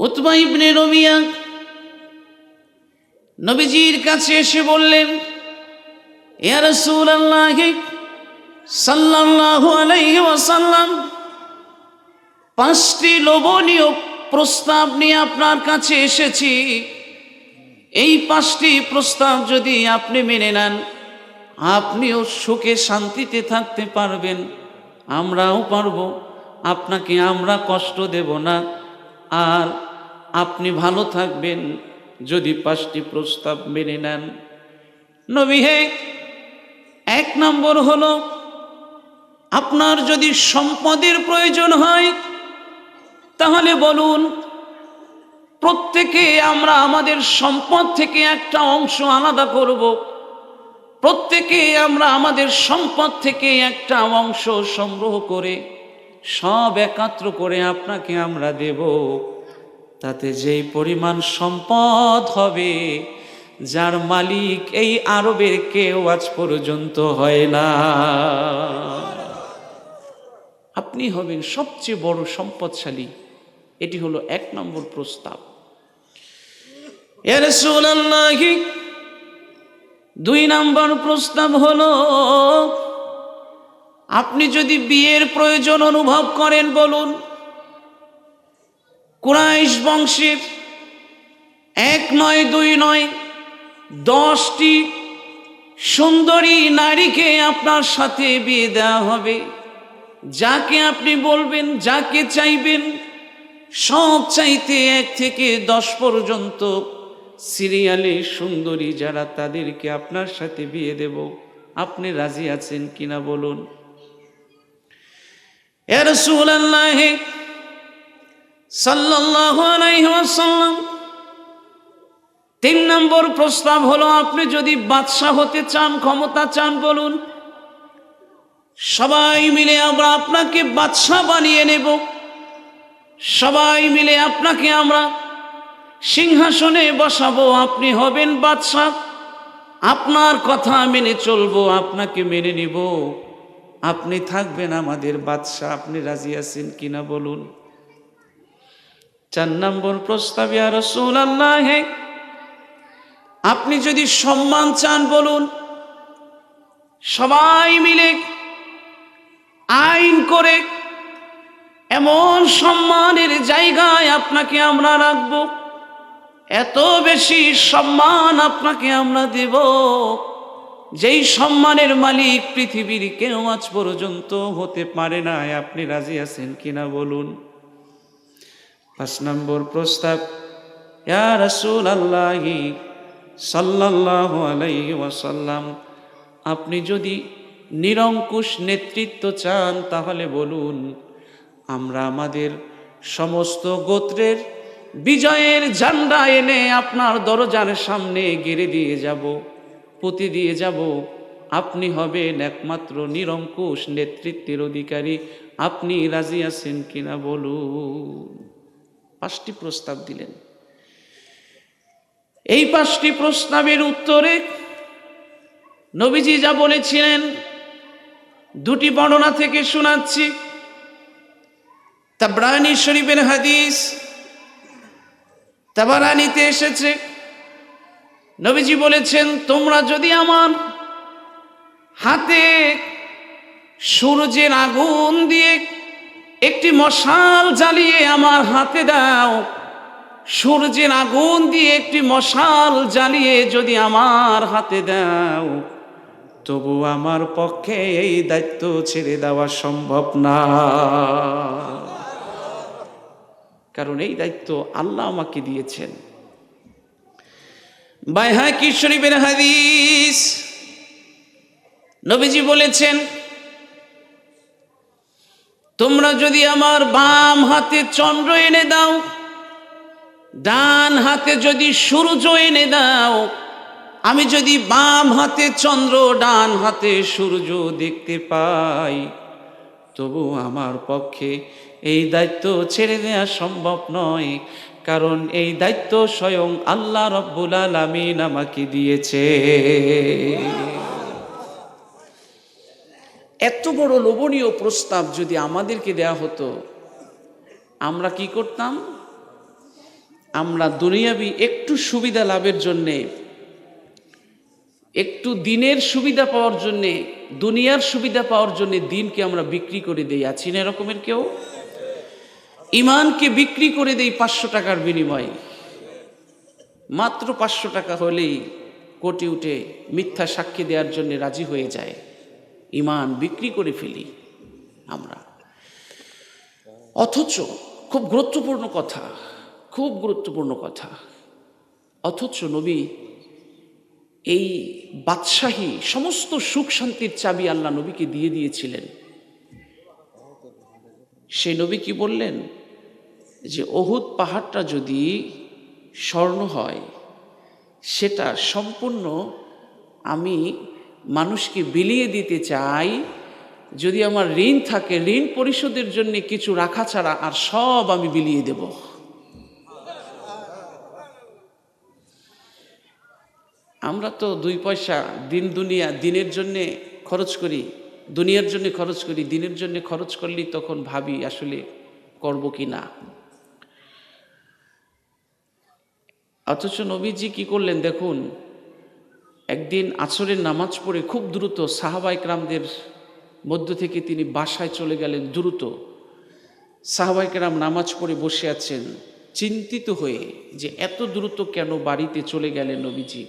Utba ইবনে রবিয়া নবীজির কাছে এসে বললেন ওয়াসাল্লাম, পাঁচটি লোভনীয় প্রস্তাব নিয়ে আপনার কাছে এসেছি। এই পাঁচটি প্রস্তাব যদি আপনি মেনে নেন, আপনিও সুখে শান্তিতে থাকতে পারবেন। আমরাও পারব। আপনাকে আমরা কষ্ট দেব না। আর আপনি ভালো থাকবেন যদি পাঁচটি প্রস্তাব মেনে নেন। নবী হে, এক নম্বর হলো, আপনার যদি সম্পদের প্রয়োজন হয়, তাহলে বলুন, প্রত্যেকে আমরা আমাদের সম্পদ থেকে একটা অংশ আলাদা করব। প্রত্যেকে আমরা আমাদের সম্পদ থেকে একটা অংশ সংগ্রহ করে, সব একাত্র করে আপনাকে আমরা দেব। তাতে যেই পরিমাণ সম্পদ হবে, যার মালিক এই আরবের কেউ আজ পর্যন্ত হয় না। আপনি হবেন সবচেয়ে বড় সম্পদশালী। এটি হলো এক নম্বর প্রস্তাব। দুই নম্বর প্রস্তাব হলো, আপনি যদি বিয়ের প্রয়োজন অনুভব করেন বলুন কুরাইশ বংশের এক নয়, দুই নয়, দশটি সুন্দরী নারীকে আপনার সাথে বিয়ে দেওয়া হবে। যাকে আপনি বলবেন, যাকে চাইবেন, সব চাইতে এক থেকে দশ পর্যন্ত সিরিয়ালে সুন্দরী যারা, তাদেরকে আপনার সাথে বিয়ে দেব। আপনি রাজি আছেন কিনা বলুন? এ রাসূলুল্লাহ ওয়াসাল্লাম। তিন নম্বর প্রস্তাব হলো, আপনি যদি বাদশাহ হতে চান, ক্ষমতা চান বলুন, সবাই মিলে আমরা আপনাকে বাদশাহ বানিয়ে নেব। সবাই মিলে আপনাকে আমরা সিংহাসনে বসাবো। আপনি হবেন বাদশাহ। আপনার কথা মেনে চলবো, আপনাকে মেনে নিব। আপনি থাকবেন আমাদের বাদশাহ। আপনি রাজি আছেন কিনা বলুন। চার নম্বর প্রস্তাব, ইয়া রাসূলুল্লাহ আপনি যদি সম্মান চান বলুন, সবাই মিলে আইন করে এমন সম্মানের জায়গায় আপনাকে আমরা রাখব, এত বেশি সম্মান আপনাকে আমরা দেব, যেই সম্মানের মালিক পৃথিবীর কেউ আজ পর্যন্ত হতে পারে না। আপনি রাজি আছেন কিনা বলুন। পাঁচ নম্বর প্রস্তাব, ইয়া রাসূল আল্লাহি আলাইহি ওয়াসাল্লাম, আপনি যদি নিরঙ্কুশ নেতৃত্ব চান তাহলে বলুন, আমরা আমাদের সমস্ত গোত্রের বিজয়ের ঝান্ডা এনে আপনার দরজার সামনে গেড়ে দিয়ে যাব, পুঁতি দিয়ে যাব। আপনি হবেন একমাত্র নিরঙ্কুশ নেতৃত্বের অধিকারী। আপনি রাজি আছেন কিনা বলুন। পাঁচটি প্রস্তাব দিলেন। এই পাঁচটি প্রস্তাবের উত্তরে নবীজি যা বলেছিলেন, দুটি বর্ণনা থেকে শোনাচ্ছি। তাবরানি শরীফের হাদিস তাবারানিতে এসেছে। নবীজি বলেছেন, তোমরা যদি আমার হাতে সূর্যের আগুন দিয়ে একটি মশাল জ্বালিয়ে আমার হাতে দাও। সূর্যের আগুন দিয়ে একটি মশাল জ্বালিয়ে যদি আমার হাতে দাও, তবু আমার পক্ষে এই দায়িত্ব ছেড়ে দেওয়া সম্ভব না। কারণ এই দায়িত্ব আল্লাহ আমাকে দিয়েছেন। বাইহা কিশোরী বেন হাদিস, নবীজি বলেছেন তোমরা যদি আমার বাম হাতে চন্দ্র এনে দাও, ডান হাতে যদি সূর্য এনে দাও, আমি যদি বাম হাতে চন্দ্র, ডান হাতে সূর্য দেখতে পাই, তবু আমার পক্ষে এই দায়িত্ব ছেড়ে দেওয়া সম্ভব নয়, কারণ এই দায়িত্ব স্বয়ং আল্লাহ রব্বুল আলামিন আমাকে দিয়েছে। এত বড় লোভনীয় প্রস্তাব যদি আমাদেরকে দেয়া হতো, আমরা কি করতাম? আমরা দুনিয়াবি একটু সুবিধা লাভের জন্যে, একটু দিনের সুবিধা পাওয়ার জন্যে, দুনিয়ার সুবিধা পাওয়ার জন্যে দিনকে আমরা বিক্রি করে দেই। আছি না এরকমের কেউ? ইমানকে বিক্রি করে দেই পাঁচশো টাকার বিনিময়ে। মাত্র পাঁচশো টাকা হলেই কোটি উঠে মিথ্যা সাক্ষী দেওয়ার জন্য রাজি হয়ে যায়। ইমান বিক্রি করে ফেলি আমরা। অথচ খুব গুরুত্বপূর্ণ কথা, খুব গুরুত্বপূর্ণ কথা। অথচ নবী এই বাদশাহী সমস্ত সুখ শান্তির চাবি আল্লাহ নবীকে দিয়ে দিয়েছিলেন। সেই নবী কি বললেন যে অহুদ পাহাড়টা যদি স্বর্ণ হয়, সেটা সম্পূর্ণ আমি মানুষকে বিলিয়ে দিতে চাই, যদি আমার ঋণ থাকে, ঋণ পরিশোধের জন্য কিছু রাখা ছাড়া আর সব আমি বিলিয়ে দেব। আমরা তো দুই পয়সা দিন দুনিয়া, দিনের জন্যে খরচ করি, দুনিয়ার জন্য খরচ করি, দিনের জন্য খরচ করলেই তখন ভাবি আসলে করব কি না। অথচ নবীজি কি করলেন দেখুন একদিন আছরের নামাজ পড়ে খুব দ্রুত সাহাবাইকরামদের মধ্য থেকে তিনি বাসায় চলে গেলেন দ্রুত। সাহাবাইকরাম নামাজ পড়ে বসে আছেন, চিন্তিত হয়ে যে এত দ্রুত কেন বাড়িতে চলে গেলেন নবীজি?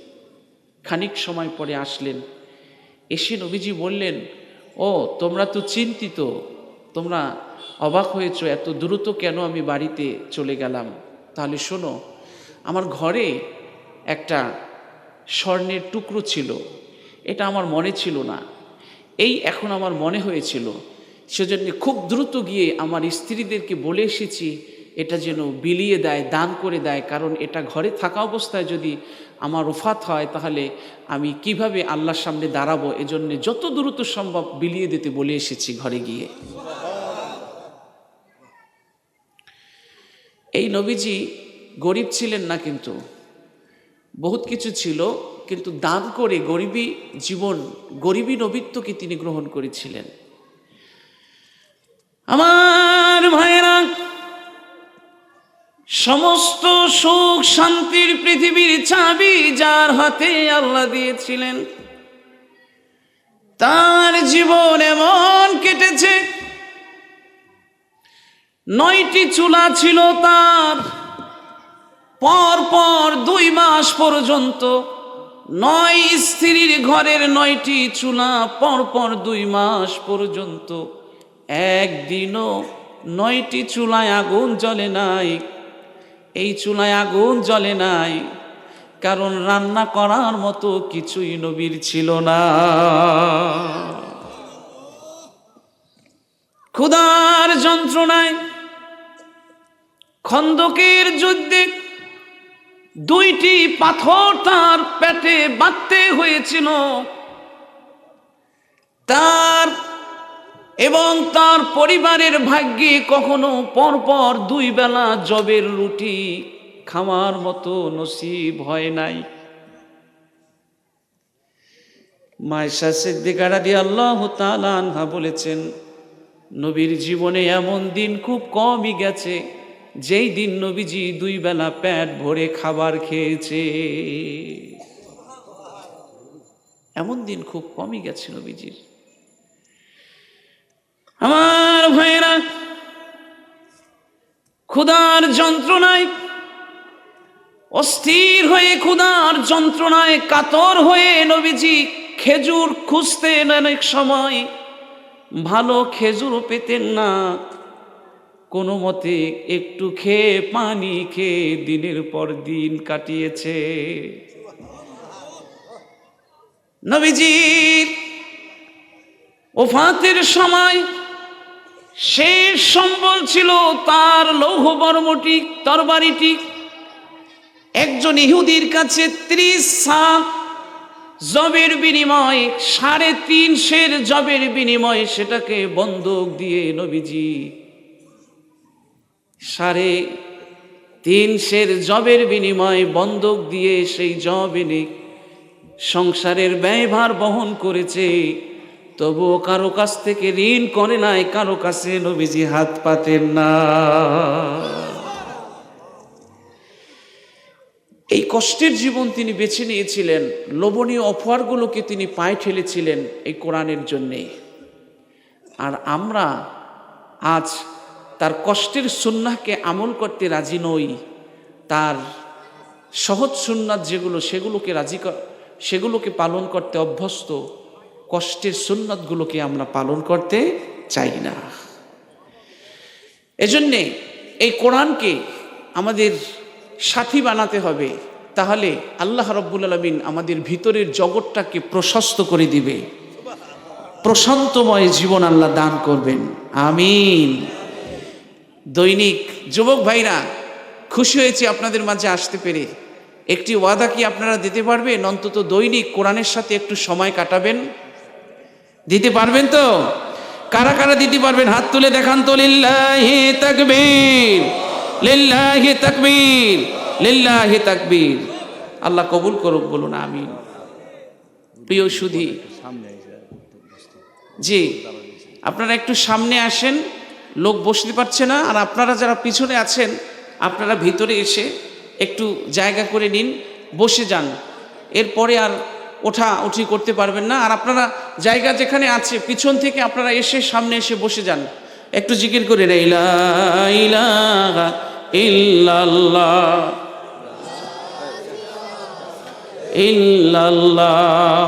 খানিক সময় পরে আসলেন, এসে নবীজি বললেন, ও, তোমরা তো চিন্তিত, তোমরা অবাক হয়েছো এত দ্রুত কেন আমি বাড়িতে চলে গেলাম? তাহলে শোনো, আমার ঘরে একটা স্বর্ণের টুকরো ছিল। এটা আমার মনে ছিল না। এই এখন আমার মনে হয়েছিল। সেজন্য খুব দ্রুত গিয়ে আমার স্ত্রীদেরকে বলে এসেছি, এটা যেন বিলিয়ে দেয়, দান করে দেয়, কারণ এটা ঘরে থাকা অবস্থায় যদি আমার ওফাত হয়, তাহলে আমি কীভাবে আল্লাহর সামনে দাঁড়াবো? এজন্য যত দ্রুত সম্ভব বিলিয়ে দিতে বলে এসেছি ঘরে গিয়ে। এই নবীজি গরিব ছিলেন না কিন্তু। বহুত কিছু ছিল, কিন্তু দান করে গরিবী জীবন, গরিবী নবীত্বকে তিনি গ্রহণ করেছিলেন। আমার ভাইয়েরা, সমস্ত সুখ শান্তির পৃথিবীর চাবি যার হাতে আল্লাহ দিয়েছিলেন, তার জীবন এমন কেটেছে, নয়টি চুলা ছিল তার পর পর দুই মাস পর্যন্ত নয় স্ত্রীর ঘরের নয়টি চুলা, পর পর দুই মাস পর্যন্ত। একদিনও নয়টি চুলায় আগুন জ্বলে নাই। এই চুলায় আগুন জ্বলে নাই, কারণ রান্না করার মতো কিছুই নবীর ছিল না। ক্ষুধার যন্ত্রণায় খন্দকের যুদ্ধে দুইটি পাথর তার পেটে বাঁধতে হয়েছিল। তার এবং তার পরিবারের ভাগ্যে কখনো পরপর দুই বেলা জবের রুটি খাওয়ার মতো নসিব হয় নাই। মায়েশা সিদ্দিকারা দিয়ে আল্লাহ তালানহা বলেছেন, নবীর জীবনে এমন দিন খুব কমই গেছে। যেই দিন নবীজি দুই বেলা প্যাট ভরে খাবার খেয়েছে। এমন দিন খুব কমই গেছে নবীজির। আমার ভাইয়েরা, ক্ষুধার যন্ত্রণায়, অস্থির হয়ে ক্ষুধার যন্ত্রণায় কাতর হয়ে নবীজি খেজুর খুঁজতেন অনেক সময়। ভালো খেজুরও পেতেন না কোনো মতে একটু খেয়ে পানি খেয়ে দিনের পর দিন কাটিয়েছে। নবীজির ওফাতের সময় শেষ সম্বল ছিল তার লৌহ বর্মটি তরবারিটি। একজন ইহুদির কাছে ত্রিশ সাত জবের বিনিময়, সাড়ে তিন সের জবের বিনিময় সেটাকে বন্দুক দিয়ে নবীজি সাড়ে তিন সের জবের বিনিময় বন্দুক দিয়ে সেই জব এনে সংসারের ব্যয়ভার বহন করেছে। তবুও কারও কাছ থেকে ঋণ করে নাই, কারও কাছে নবীজি হাত পাতেন না। এই কষ্টের জীবন তিনি বেছে নিয়েছিলেন, লোভনীয় অফারগুলোকে তিনি পায়ে ঠেলেছিলেন এই কোরআনের জন্যে। আর আমরা আজ তার কষ্টের সুন্নাহকে আমল করতে রাজি নই। তার সহজ সুন্নাত যেগুলো, সেগুলোকে রাজি সেগুলোকে পালন করতে অভ্যস্ত, কষ্টের সুন্নাতগুলোকে আমরা পালন করতে চাই না। এজন্যে এই কোরআনকে আমাদের সাথী বানাতে হবে। তাহলে আল্লাহ রব্বুল আলমিন আমাদের ভিতরের জগৎটাকে প্রশস্ত করে দিবে। প্রশান্তময় জীবন আল্লাহ দান করবেন। আমিন। দৈনিক যুবক ভাইরা খুশি হয়েছে আপনাদের মাঝে আসতে পেরে। একটি ওয়াদা কি আপনারা দিতে পারবেন? অন্তত দৈনিক কোরআনের সাথে একটু সময় কাটাবেন। দিতে পারবেন তো? কারা কারা দিতে পারবেন? হাত তুলে দেখান তো লিল্লাহি তাকবীর। লিল্লাহি তাকবীর। লিল্লাহি তাকবীর। আল্লাহ কবুল করুক বলুন আমিন। প্রিয় সুধী। জি। আপনারা একটু সামনে আসেন। লোক বসতে পারছে না, আর আপনারা যারা পিছনে আছেন, আপনারা ভিতরে এসে একটু জায়গা করে নিন, বসে যান। এরপরে আর ওঠা উঠি করতে পারবেন না, আর আপনারা জায়গা যেখানে আছে, পিছন থেকে আপনারা এসে সামনে এসে বসে যান। একটু জিকির করে ইল্লাল্লাহ ইল্লাল্লাহ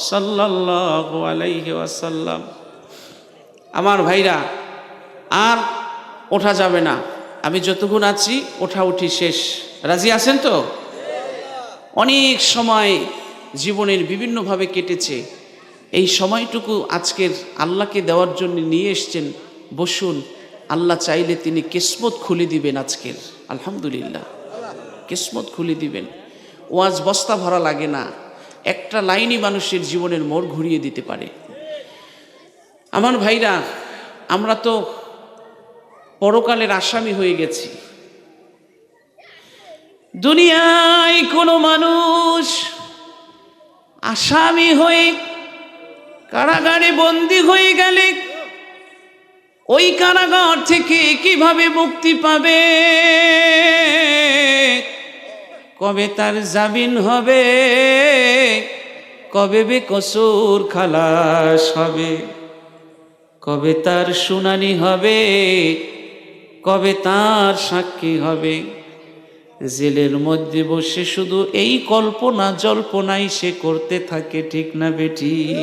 সাল্লাল্লাহু আলাইহি ওয়াসাল্লাম। আমার ভাইরা, আর ওঠা যাবে না। আমি যতক্ষণ আছি, ওঠা উঠি শেষ। রাজি আছেন তো? অনেক সময় জীবনের বিভিন্নভাবে কেটেছে। এই সময়টুকু আজকের আল্লাহকে দেওয়ার জন্য নিয়ে এসছেন, বসুন। আল্লাহ চাইলে তিনি কিসমত খুলে দিবেন আজকের। আলহামদুলিল্লাহ। কিসমত খুলে দিবেন। ওয়াজ বস্তা ভরা লাগে না। একটা লাইনই মানুষের জীবনের মোড় ঘুরিয়ে দিতে পারে। আমার ভাইরা, আমরা তো পরকালের আসামি হয়ে গেছি। দুনিয়ায় কোনো মানুষ আসামি হয়ে কারাগারে বন্দি হয়ে গেলে ওই কারাগার থেকে কীভাবে মুক্তি পাবে? কবে তার জামিন হবে? কবে বে কসুর খালাস হবে? কবে তার শুনানি হবে? কবে তার সাক্ষী হবে? জেলের মধ্যে বসে শুধু এই কল্পনা, জল্পনাই সে করতে থাকে, ঠিক না বেটি?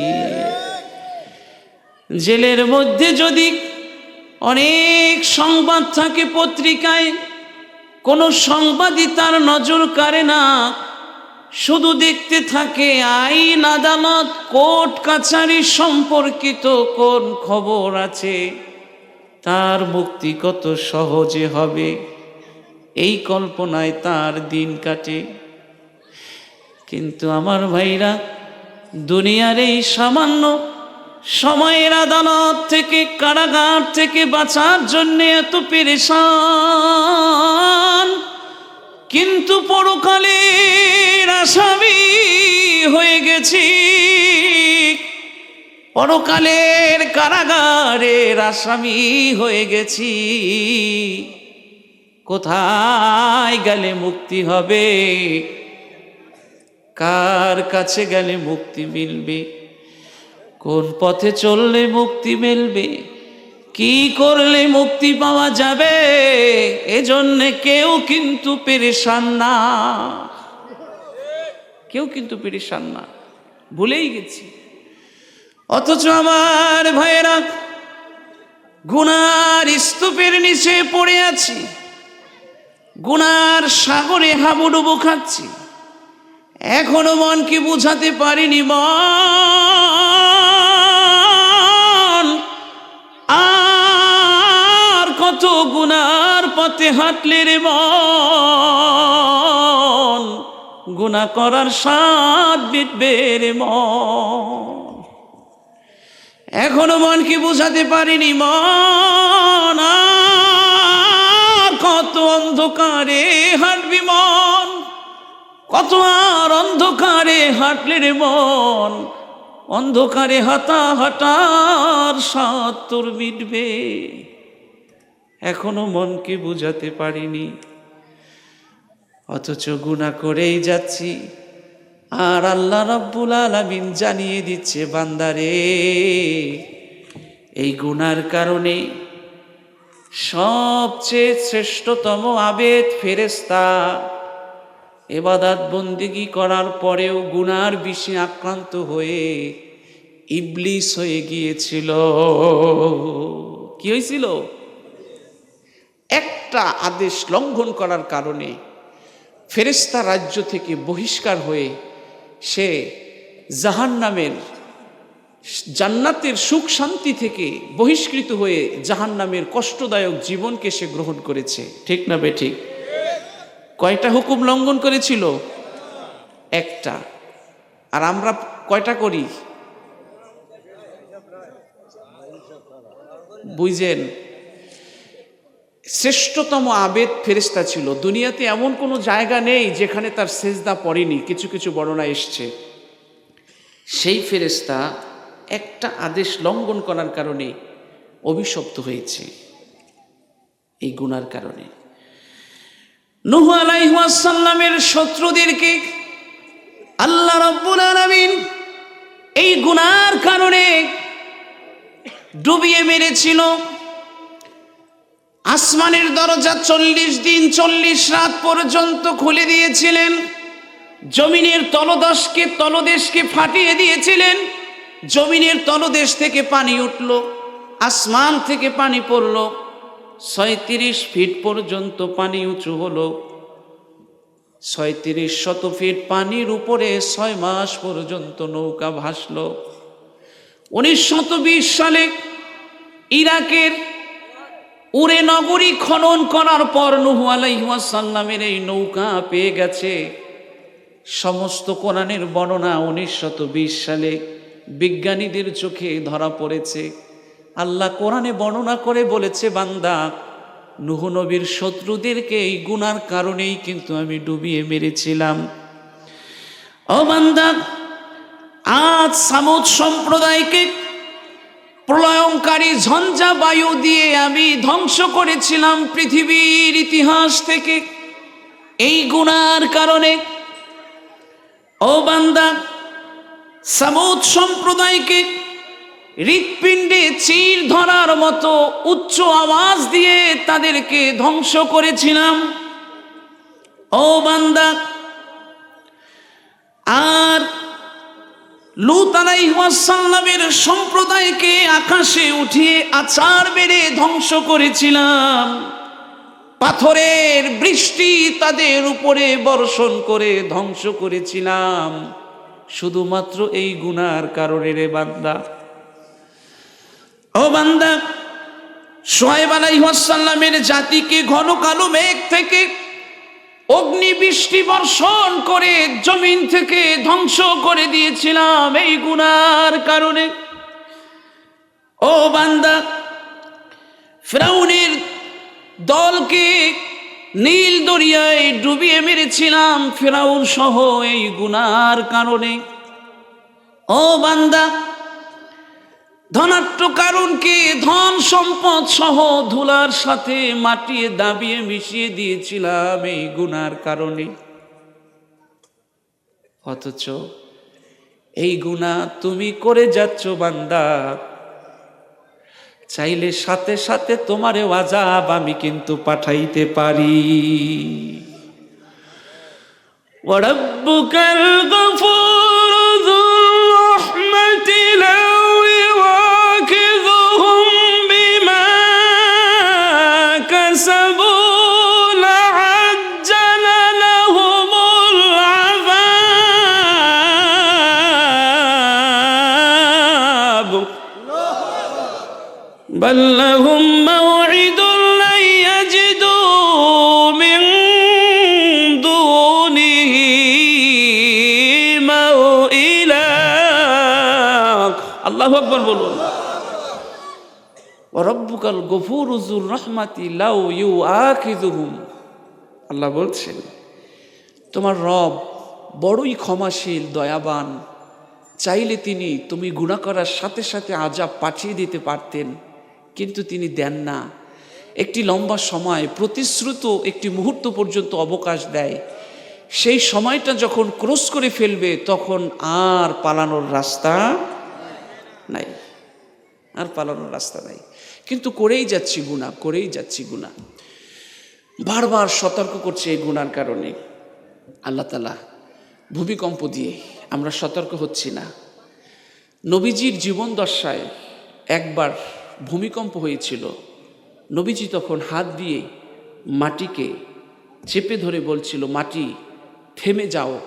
জেলের মধ্যে যদি অনেক সংবাদ থাকে পত্রিকায়, কোনো সংবাদই তার নজর কাড়ে না। শুধু দেখতে থাকে আইন আদালত, কোর্ট কাছারি সম্পর্কিত কোন খবর আছে? তার মুক্তি কত সহজে হবে? এই কল্পনায় তার দিন কাটে। কিন্তু আমার ভাইরা, দুনিয়ার এই সামান্য সময়ের আদালত থেকে, কারাগার থেকে বাঁচার জন্য এত পেরেশান। কিন্তু পরকালের আসামি হয়ে গেছি। পরকালের কারাগারের আসামি হয়ে গেছি। কোথায় গেলে মুক্তি হবে? কার কাছে গেলে মুক্তি মিলবে? কোন পথে চললে মুক্তি মিলবে? কি করলে মুক্তি পাওয়া যাবে? এজন্য কেউ কিন্তু পেরেশান না। কেউ কিন্তু পেরেশান না। ভুলেই গেছি। অথচ আমার ভাইয়েরা, গুনার স্তূপের নিচে পড়ে আছি। গুনার সাগরে হাবুডুবু খাচ্ছি। এখনও মনকে বুঝাতে পারিনি মন। আর কত গুনার পথে হাঁটলে রে মন? গুণা করার স্বাদ বিটবে রে মন। এখনও মনকে বুঝাতে পারিনি মন। কত অন্ধকারে হাঁটবি মন? কত আর অন্ধকারে হাঁটলে রে মন? অন্ধকারে হাতা হাঁটার স্বাদ তোর মিটবে। এখনও মনকে বুঝাতে পারিনি। অথচ গুণা করেই যাচ্ছি। আর আল্লাহ রাব্বুল আলামিন জানিয়ে দিচ্ছে, বান্দারে, এই গুনার কারণে সবচেয়ে শ্রেষ্ঠতম আবেদ ফেরেস্তা এবাদাত বন্দিগি করার পরেও গুনার বিষে আক্রান্ত হয়ে ইবলিস হয়ে গিয়েছিল। কি হয়েছিল একটা আদেশ লঙ্ঘন করার কারণে ফেরেস্তা রাজ্য থেকে বহিষ্কার হয়ে সে জাহান নামের জান্নাতের সুখ শান্তি থেকে বহিষ্কৃত হয়ে জাহান নামের কষ্টদায়ক জীবনকে সে গ্রহণ করেছে। ঠিক না বে ঠিক? কয়টা হুকুম লঙ্ঘন করেছিল? একটা। আর আমরা কয়টা করি? বুঝেন শ্রেষ্ঠতম আবেদ ফেরেস্তা ছিল। দুনিয়াতে এমন কোনো জায়গা নেই যেখানে তার সেজদা পড়েনি। কিছু কিছু বর্ণনা এসছে। সেই ফেরেস্তা একটা আদেশ লঙ্ঘন করার কারণে অভিশপ্ত হয়েছে। এই গুনার কারণে। নুহু শত্রুদেরকে আল্লাহ রব্বুল আলামিন এই গুনার কারণে ডুবিয়ে মেরেছিল। আসমানের দরজা চল্লিশ দিন, চল্লিশ রাত পর্যন্ত খুলে দিয়েছিলেন। জমিনের তলদশকে, তলদেশকে ফাটিয়ে দিয়েছিলেন। জমিনের তলদেশ থেকে পানি উঠল, আসমান থেকে পানি পড়ল। ছয়ত্রিশ ফিট পর্যন্ত পানি উঁচু হলো। ছয়ত্রিশ শত ফিট পানির উপরে ছয় মাস পর্যন্ত নৌকা ভাসল। উনিশশো বিশ সালে ইরাকের উড়ে নগরী খনন করার পর নুহু আলাইহাসাল্লামের এই নৌকা পেয়ে গেছে। সমস্ত কোরআনের বর্ণনা উনিশশত সালে বিজ্ঞানীদের চোখে ধরা পড়েছে। আল্লাহ কোরআনে বর্ণনা করে বলেছে, বান্দা, নুহ নবীর শত্রুদেরকে এই গুনার কারণেই কিন্তু আমি ডুবিয়ে মেরেছিলাম। ও বান্দা, আজ সামুদ সম্প্রদায়কে প্রলয়ঙ্কারী ঝঞ্ঝা বায়ু দিয়ে আমি ধ্বংস করেছিলাম পৃথিবীর ইতিহাস থেকে। এই গুণার কারণে, ও বান্দা, সামুদ সম্প্রদায়কে হৃৎপিণ্ডে চির ধরার মতো উচ্চ আওয়াজ দিয়ে তাদেরকে ধ্বংস করেছিলাম। ও বান্দা, আর লুত আলাইহাসাল্লামের সম্প্রদায়কে আকাশে উঠিয়ে আচার বেড়ে ধ্বংস করেছিলাম। পাথরের বৃষ্টি তাদের উপরে বর্ষণ করে ধ্বংস করেছিলাম। শুধুমাত্র এই গুনার কারণে রে বান্দা। ও বান্দা সোহেব আলাইহাসাল্লামের জাতিকে ঘন কালো মেঘ থেকে অগ্নি বৃষ্টি বর্ষণ করে জমিন থেকে ধ্বংস করে দিয়েছিলাম এই গুনার কারণে। ও বান্দা, ফ্রাউনের দলকে নীল দরিয়ায় ডুবিয়ে মেরেছিলাম ফেরাউন সহ এই গুনার কারণে। ও বান্দা ধনাট্য কারণ কি? ধন সম্পদ সহ ধুলার সাথে মাটিয়ে দাবিয়ে মিশিয়ে দিয়েছিলাম এই গুনার কারণে। অথচ এই গুণা তুমি করে যাচ্ছ বান্দা। চাইলে সাথে সাথে তোমারে ওয়াজাব আমি কিন্তু পাঠাইতে পারি। ওরব্বুকাল গফুর যুল রাহমাতিলা বলুন। গফুর রহমাতি লাউ ইউ আল্লাহ বলছেন, তোমার রব বড়ই ক্ষমাশীল, দয়াবান। চাইলে তিনি তুমি গুণা করার সাথে সাথে আজাব পাঠিয়ে দিতে পারতেন। কিন্তু তিনি দেন না। একটি লম্বা সময়, প্রতিশ্রুত একটি মুহূর্ত পর্যন্ত অবকাশ দেয়। সেই সময়টা যখন ক্রস করে ফেলবে, তখন আর পালানোর রাস্তা নাই। আর পালানোর রাস্তা নাই। কিন্তু করেই যাচ্ছি গুণা করেই যাচ্ছি গুণা বারবার সতর্ক করছে এই গুণার কারণে। আল্লাহ তালা ভূমিকম্প দিয়ে আমরা সতর্ক হচ্ছি না। নবীজির জীবন দশায় একবার ভূমিকম্প হয়েছিল। নবীজি তখন হাত দিয়ে মাটিকে চেপে ধরে বলছিল মাটি থেমে যাও।